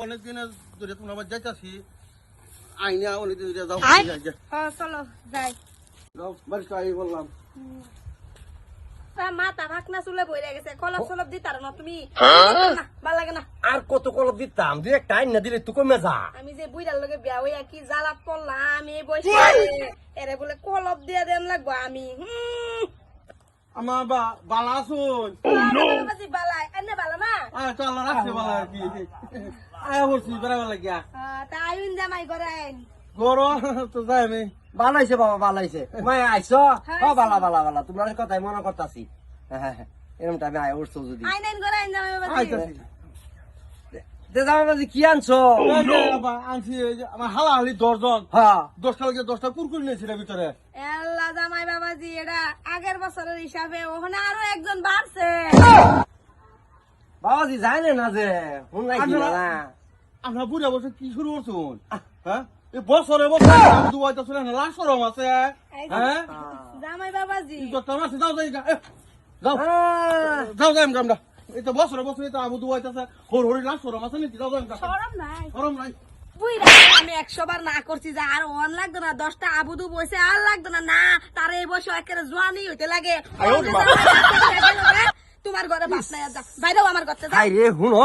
অনেক দিনে ধরে তোমরা আবার যাইতাছি আইনা অনেক ধরে যাও। আয়। যাই, যাই। হ্যাঁ চলো যাই। বাড়িতে আই বললাম। মাথা ভাকনা চুলে বইরে গেছে কলপ সলপ দিতার না তুমি। ভালো লাগে না আর কত কলপ দিতাম দুই একটা আইন না দিলে তুই কমে যা আমি যে বুইড়ার লগে বিয়া হইয়া কি জ্বালাত পড়লাম আমি বসে এরে বলে কলপ দিয়ে দেন লাগবো আমি। হুম। আমার বালা আসুন বাবাজি বালাই এনে বালা না আয় তো আল্লাহ রাখছে বালা আর কি আয় বলছি বেড়াবার লাগিয়া আহ, তা আইন জামাই করেন গরম তো যাই আমি বালাইছে বাবা বালাইছে মাই আইস হ্যাঁ, ও বালা বালা বালা তোমার কথাই মনে করতাছি হ্যাঁ হ্যাঁ এরকম টাইমে আয় উঠছো যদি আইন আইন করে আইন জামাই বাবাজি আইতাছি দে জামা কি আনছো বাবা, আনছি আমার হালা হালি দশজন হ্যাঁ দশটা লাগে দশটা কুরকুরি নিয়েছিল ভিতরে জামাই বাবাজি এটা আগের বছরের হিসাবে ওখানে আরও একজন বাড়ছে। বাবাজি জানে না যে? আমরা- বুড়া বছর কি শুরু করছুন হ্যাঁ? বছরে বছরে দুয়াইতে শুনে লাশ সরম আছে। হ্যাঁ? জামাই বাবাজি। আছে যাও যাই যাও। যাও যাই আমরা। এই তো বছরে বছরে তো আবু দুয়াইতেছে হর হরি লাশ সরম আছে নাকি? যাও যাই সরম নাই। সরম নাই। আমি একশো বার না করছি যে আর অন লাগতো না দশটা আবুদু বসে আর লাগতো না। না তার এই বসে একেবারে জোয়ানি হইতে লাগে। তোমার ঘরে বাস নাই বাইরেও আমার ঘরতে শুনো।